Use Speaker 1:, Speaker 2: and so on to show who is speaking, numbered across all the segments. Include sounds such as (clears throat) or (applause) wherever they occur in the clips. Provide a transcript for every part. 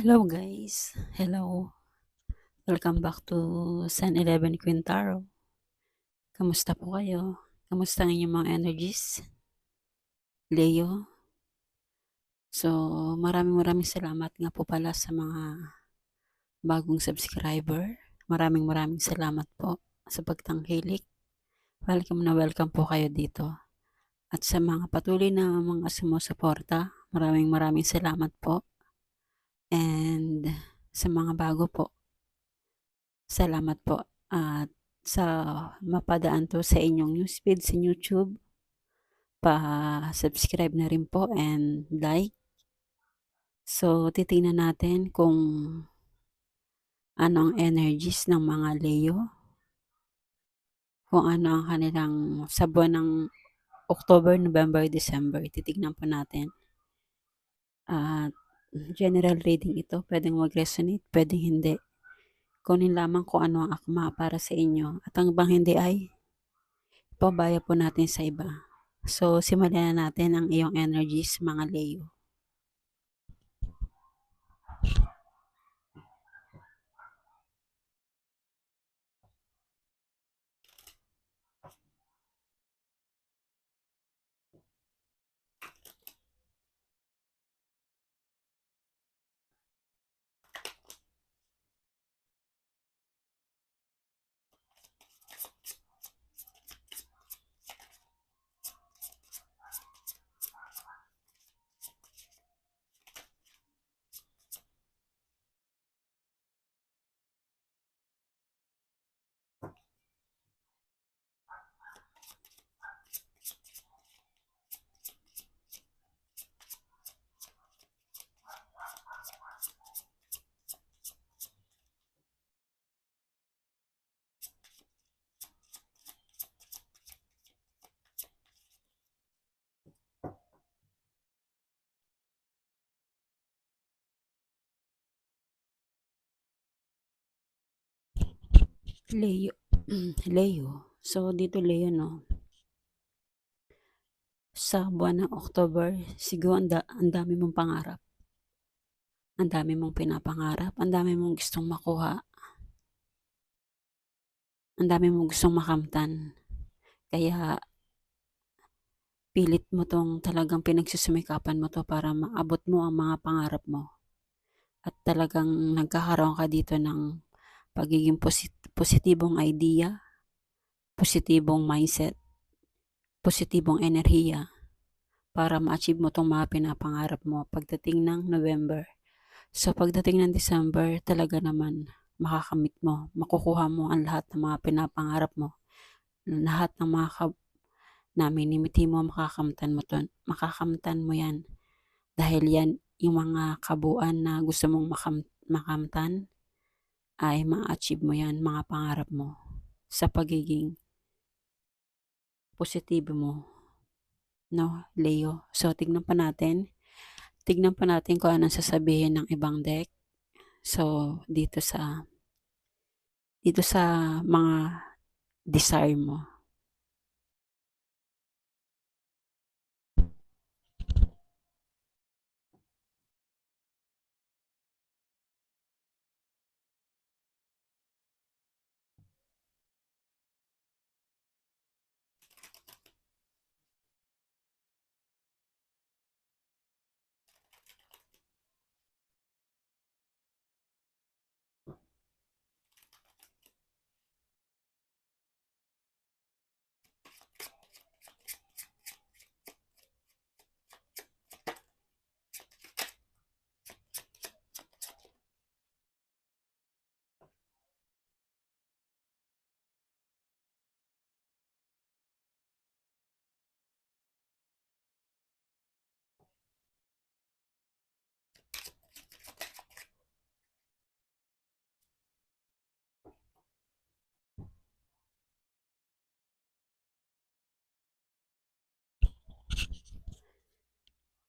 Speaker 1: Hello guys, hello. Welcome back to Sun 11 Quintaro. Kamusta po kayo? Kamusta ang inyong mga energies? Leo? So, maraming maraming salamat nga po pala sa mga bagong subscriber. Maraming maraming salamat po sa pagtangkilik. Welcome na welcome po kayo dito. At sa mga patuloy na mga sumusuporta, maraming maraming salamat po. And sa mga bago po, salamat po. At sa mapadaan to sa inyong newsfeed sa YouTube, pa-subscribe na rin po and like. So, titingnan natin kung ano ang energies ng mga Leo. Kung ano ang kanilang sa buwan ng October, November, December. Titignan po natin. At general reading ito. Pwedeng mag-resonate, pwedeng hindi. Kunin lamang kung ano ang akma para sa inyo. At ang bang hindi ay pabaya po natin sa iba. So, simulan na natin ang iyong energies, mga Leo. Leo. (clears throat) Leo. So, dito Leo, no? Sa buwan ng October, siguro ang, da- dami mong pangarap. Ang dami mong pinapangarap. Ang dami mong gustong makuha. Ang dami mong gustong makamtan. Kaya, pilit mo tong talagang pinagsusumikapan mo to para maabot mo ang mga pangarap mo. At talagang nagkakaroon ka dito ng pagiging posit- positibong idea, positibong mindset, positibong enerhiya para ma-achieve mo tong mga pinapangarap mo pagdating ng November. So pagdating ng December, talaga naman makakamit mo, makukuha mo ang lahat ng mga pinapangarap mo. Lahat ng mga ka- na minimiti mo, makakamtan mo, to, makakamtan mo yan. Dahil yan, yung mga kabuuan na gusto mong makam, makamtan, ay ma-achieve mo yan, mga pangarap mo sa pagiging positibo mo. No, Leo. So, tignan pa natin. Tignan pa natin kung anong sasabihin ng ibang deck. So, dito sa dito sa mga desire mo.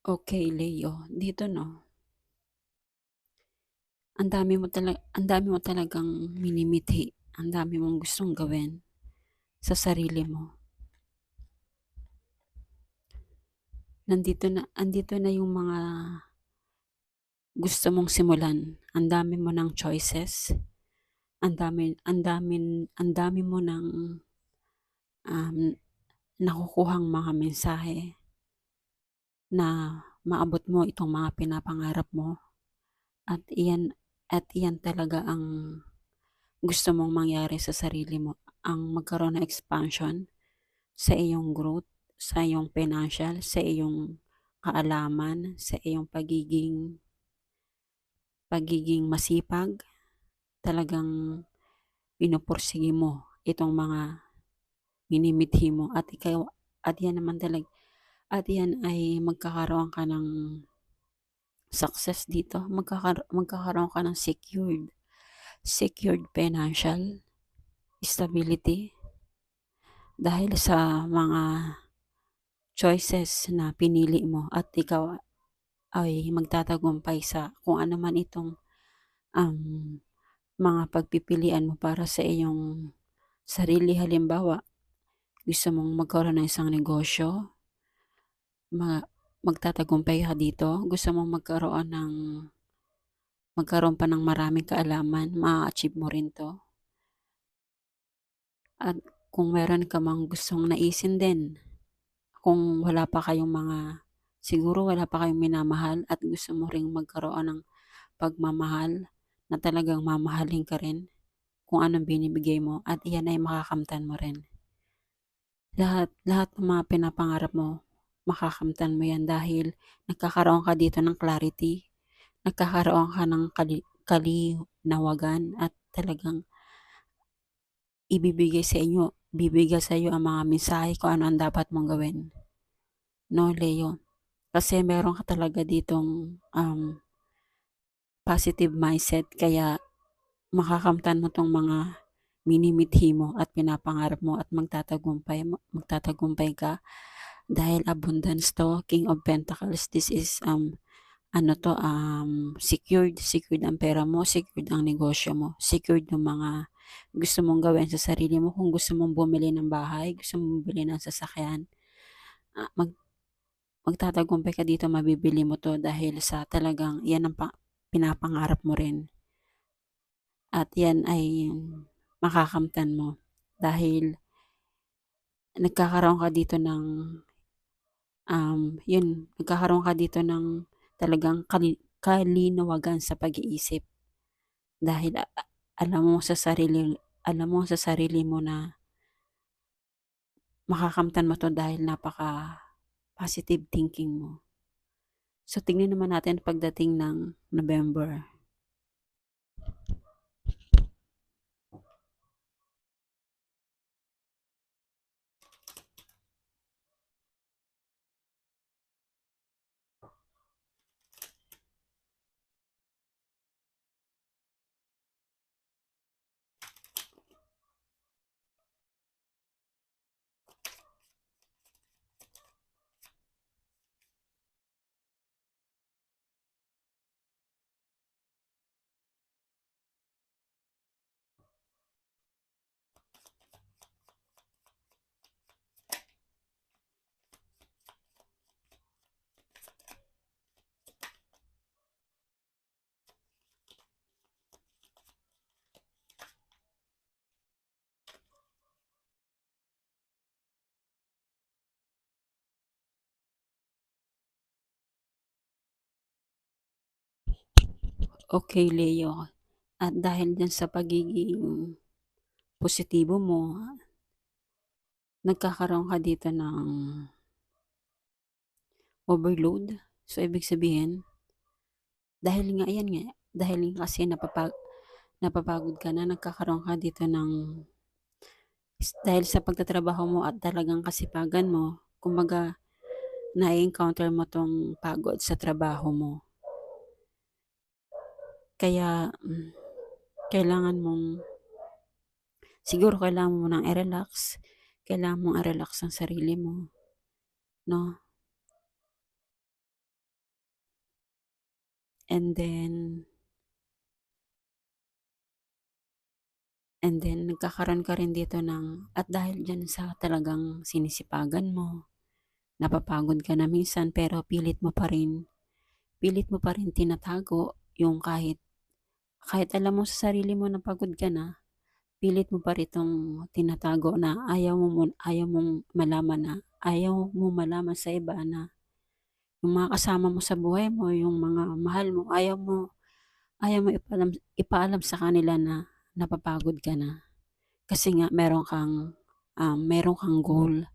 Speaker 1: Okay, Leo. Dito no. Ang dami mo talaga ang dami mo talagang minimithi. Ang dami mong gustong gawin sa sarili mo. Nandito na andito na yung mga gusto mong simulan. Ang dami mo ng choices. Ang dami, ang dami, ang dami mo ng um, nakukuhang mga mensahe na maabot mo itong mga pinapangarap mo. At iyan, at iyan talaga ang gusto mong mangyari sa sarili mo. Ang magkaroon ng expansion sa iyong growth, sa iyong financial, sa iyong kaalaman, sa iyong pagiging pagiging masipag, talagang pinupursige mo itong mga minimithi mo at ikaw at yan naman talaga at yan ay magkakaroon ka ng success dito magkakar magkakaroon ka ng secured secured financial stability dahil sa mga choices na pinili mo at ikaw ay magtatagumpay sa kung ano man itong um, mga pagpipilian mo para sa iyong sarili. Halimbawa, gusto mong magkaroon ng isang negosyo, mag magtatagumpay ka dito, gusto mong magkaroon ng magkaroon pa ng maraming kaalaman, ma-achieve mo rin to. At kung meron ka mang gustong naisin din, kung wala pa kayong mga, siguro wala pa kayong minamahal at gusto mo ring magkaroon ng pagmamahal na talagang mamahalin ka rin kung anong binibigay mo at iyan ay makakamtan mo rin. Lahat, lahat ng mga pinapangarap mo, makakamtan mo yan dahil nagkakaroon ka dito ng clarity, nagkakaroon ka ng kali, kalinawagan at talagang ibibigay sa inyo, bibigay sa iyo ang mga mensahe kung ano ang dapat mong gawin. No, Leo? Kasi meron ka talaga ditong um, positive mindset kaya makakamtan mo tong mga minimithi mo at pinapangarap mo at magtatagumpay magtatagumpay ka dahil abundance to King of Pentacles this is um ano to um secured secured ang pera mo secured ang negosyo mo secured yung mga gusto mong gawin sa sarili mo. Kung gusto mong bumili ng bahay gusto mong bumili ng sasakyan uh, mag magtatagumpay ka dito mabibili mo to dahil sa talagang yan ang pinapangarap mo rin. At yan ay makakamtan mo dahil nagkakaroon ka dito ng um, yun, nagkakaroon ka dito ng talagang kali, kalinawagan sa pag-iisip dahil alam mo sa sarili alam mo sa sarili mo na makakamtan mo to dahil napaka positive thinking mo. So tingnan naman natin pagdating ng November. Okay, Leo. At dahil din sa pagiging positibo mo, nagkakaroon ka dito ng overload. So, ibig sabihin, dahil nga, yan nga, dahil kasi napapag, napapagod ka na, nagkakaroon ka dito ng, dahil sa pagtatrabaho mo at talagang kasipagan mo, kumbaga, na-encounter mo tong pagod sa trabaho mo. Kaya, mm, kailangan mong, siguro kailangan mo nang i-relax. Kailangan mong i-relax ang sarili mo. No? And then, and then, nagkakaroon ka rin dito ng, at dahil dyan sa talagang sinisipagan mo, napapagod ka na minsan, pero pilit mo pa rin pilit mo pa rin tinatago yung kahit kahit alam mo sa sarili mo na pagod ka na, pilit mo pa rin itong tinatago na ayaw mo mo ayaw mong malaman na ayaw mo malaman sa iba na yung mga kasama mo sa buhay mo, yung mga mahal mo, ayaw mo ayaw mo ipaalam ipaalam sa kanila na napapagod ka na. Kasi nga meron kang, um, meron kang goal.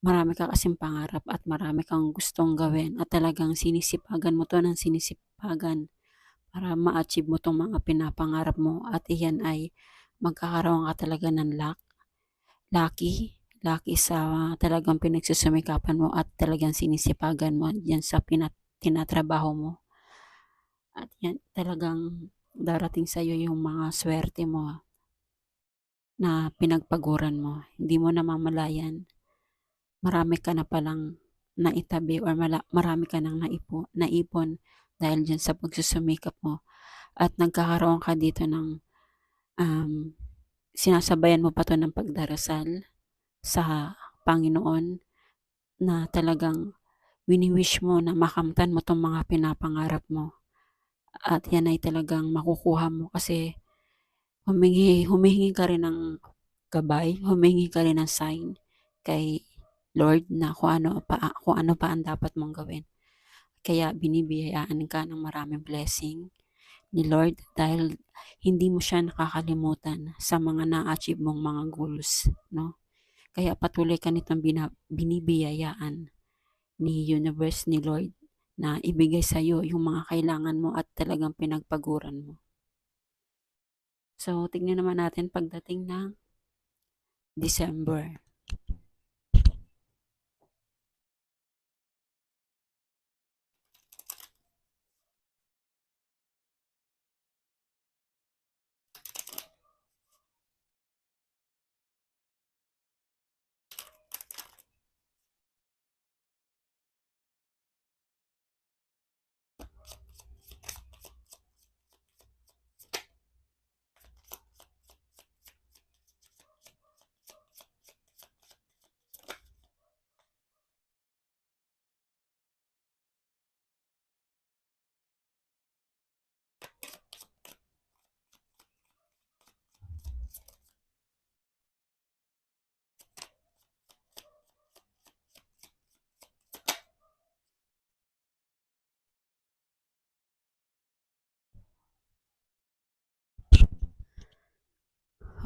Speaker 1: Marami ka kasing pangarap at marami kang gustong gawin at talagang sinisipagan mo 'to ng sinisipagan para ma-achieve mo 'tong mga pinapangarap mo at iyan ay magkakaroon ka talaga ng luck lucky lucky sa talagang pinagsusumikapan mo at talagang sinisipagan mo diyan sa pina tinatrabaho mo. At yan talagang darating sa'yo yung mga swerte mo na pinagpaguran mo. Hindi mo namamalayan, marami ka na palang naitabi or mala marami ka ng naipo naipon dahil diyan sa pagsusumikap mo at nagkakaroon ka dito ng, um, sinasabayan mo pa 'to ng pagdarasal sa Panginoon na talagang wini-wish mo na makamtan mo 'tong mga pinapangarap mo. At yan ay talagang makukuha mo kasi humingi humihingi ka rin ng gabay, humingi ka rin ng sign kay Lord na kung ano pa kung ano pa ang dapat mong gawin. Kaya binibiyayaan ka ng maraming blessing ni Lord dahil hindi mo siya nakakalimutan sa mga na-achieve mong mga goals, no? Kaya patuloy ka nitong binibiyayaan ni universe ni Lord na ibigay sa iyo yung mga kailangan mo at talagang pinagpaguran mo. So, tignan naman natin pagdating ng December.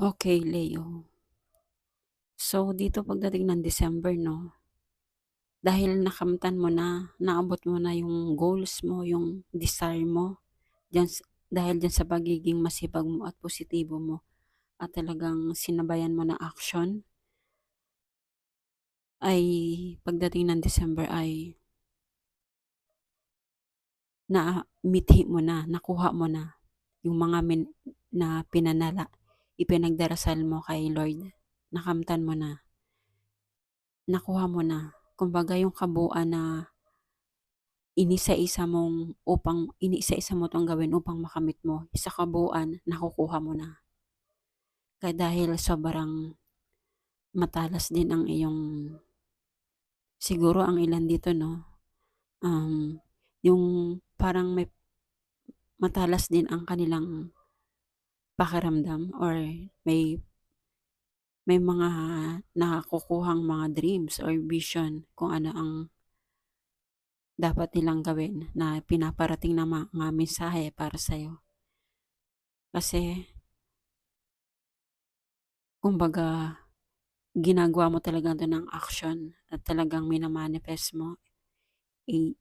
Speaker 1: Okay, Leo. So, dito pagdating ng December, no? Dahil nakamtan mo na, naabot mo na yung goals mo, yung desire mo, dyan, dahil dyan sa pagiging masipag mo at positibo mo, at talagang sinabayan mo na action, ay pagdating ng December ay na mithi mo na, nakuha mo na yung mga min, na pinanala, ipinagdarasal mo kay Lord, nakamtan mo na, nakuha mo na, kumbaga yung kabuuan na inisa-isa mong upang inisa-isa mo tong gawin upang makamit mo, sa kabuuan nakukuha mo na. Kaya dahil sobrang matalas din ang iyong siguro ang ilan dito no? Um, yung parang may matalas din ang kanilang pakiramdam or may may mga nakukuhang mga dreams or vision kung ano ang dapat nilang gawin na pinaparating na mga mensahe para sa'yo. Kasi, kumbaga, ginagawa mo talaga ito ng action at talagang minamanifest mo.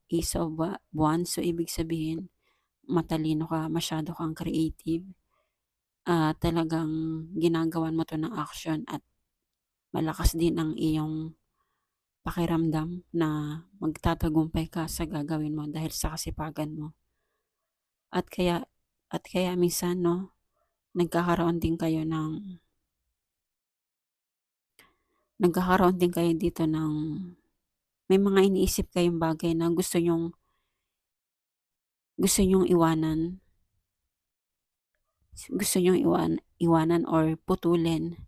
Speaker 1: Is of one, so ibig sabihin, matalino ka, masyado kang creative, uh, talagang ginagawan mo to ng action at malakas din ang iyong pakiramdam na magtatagumpay ka sa gagawin mo dahil sa kasipagan mo. At kaya at kaya minsan no nagkakaroon din kayo ng nagkakaroon din kayo dito ng may mga iniisip kayong bagay na gusto nyong gusto nyong iwanan gusto nyong iwan, iwanan or putulin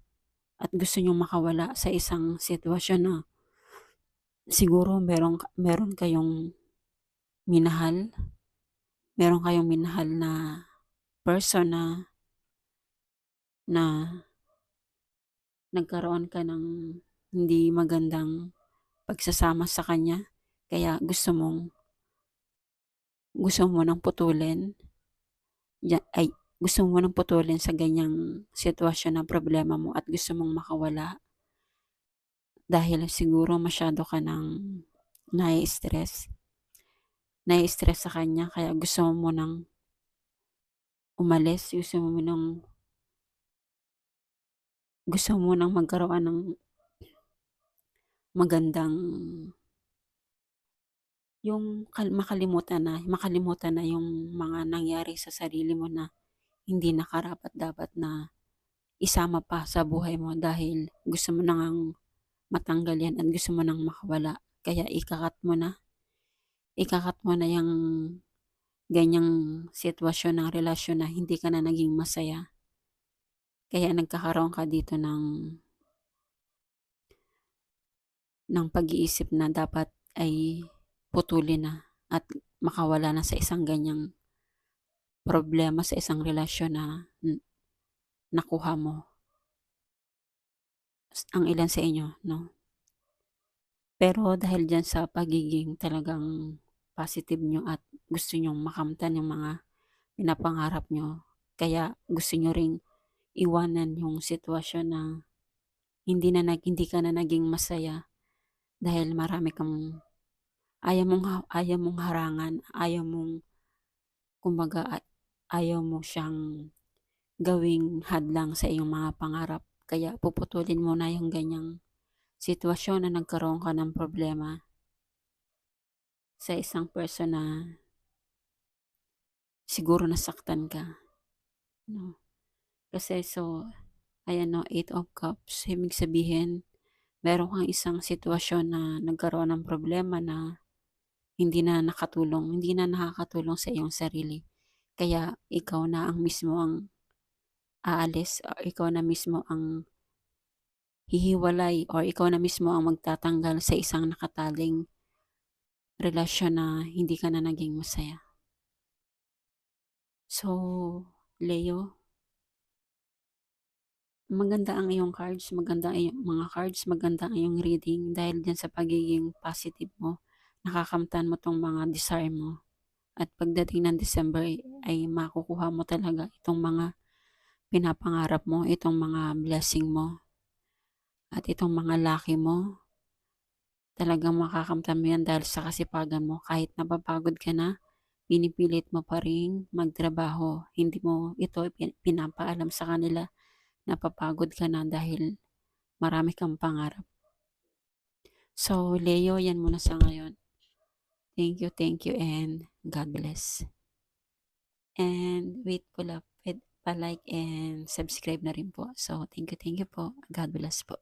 Speaker 1: at gusto nyong makawala sa isang sitwasyon na siguro meron, meron kayong minahal, meron kayong minahal na person na na nagkaroon ka ng hindi magandang pagsasama sa kanya. Kaya gusto mong gusto mo nang putulin. Ay gusto mo nang putulin sa ganyang sitwasyon na problema mo at gusto mong makawala? Dahil siguro masyado ka nang nai-stress. Nai-stress sa kanya kaya gusto mo nang umalis. Gusto mo nang gusto mo nang magkaroon ng magandang yung makalimutan na makalimutan na yung mga nangyari sa sarili mo na hindi nakarapat-dapat na isama pa sa buhay mo dahil gusto mo nang matanggal yan at gusto mo nang makawala. Kaya ikakat mo na. Ikakat mo na yung ganyang sitwasyon ng relasyon na hindi ka na naging masaya. Kaya nagkakaroon ka dito ng ng pag-iisip na dapat ay putulin na at makawala na sa isang ganyang problema sa isang relasyon na nakuha mo. Ang ilan sa inyo, no? Pero dahil dyan sa pagiging talagang positive nyo at gusto nyong makamtan yung mga pinapangarap nyo, kaya gusto nyo ring iwanan yung sitwasyon na hindi na nag, hindi ka na naging masaya dahil marami kang ayaw mong ayaw mong harangan, ayaw mong kumbaga ayaw mo siyang gawing hadlang sa iyong mga pangarap. Kaya puputulin mo na yung ganyang sitwasyon na nagkaroon ka ng problema sa isang person na siguro nasaktan ka. No? Kasi so, ayan no, 8 of Cups, ibig sabihin, meron kang isang sitwasyon na nagkaroon ng problema na hindi na nakatulong, hindi na nakakatulong sa iyong sarili. Kaya ikaw na ang mismo ang aalis o ikaw na mismo ang hihiwalay or ikaw na mismo ang magtatanggal sa isang nakataling relasyon na hindi ka na naging masaya. So, Leo, maganda ang iyong cards, maganda ang iyong mga cards, maganda ang iyong reading dahil dyan sa pagiging positive mo, nakakamtan mo tong mga desire mo. At pagdating ng December ay makukuha mo talaga itong mga pinapangarap mo, itong mga blessing mo, at itong mga lucky mo. Talagang makakamtan mo yan dahil sa kasipagan mo. Kahit napapagod ka na, pinipilit mo pa rin magtrabaho. Hindi mo ito pinapaalam sa kanila napapagod ka na dahil marami kang pangarap. So, Leo, yan muna sa ngayon. Thank you, thank you, and God bless. And wait po lang, pa-like and subscribe na rin po. So, thank you, thank you po. God bless po.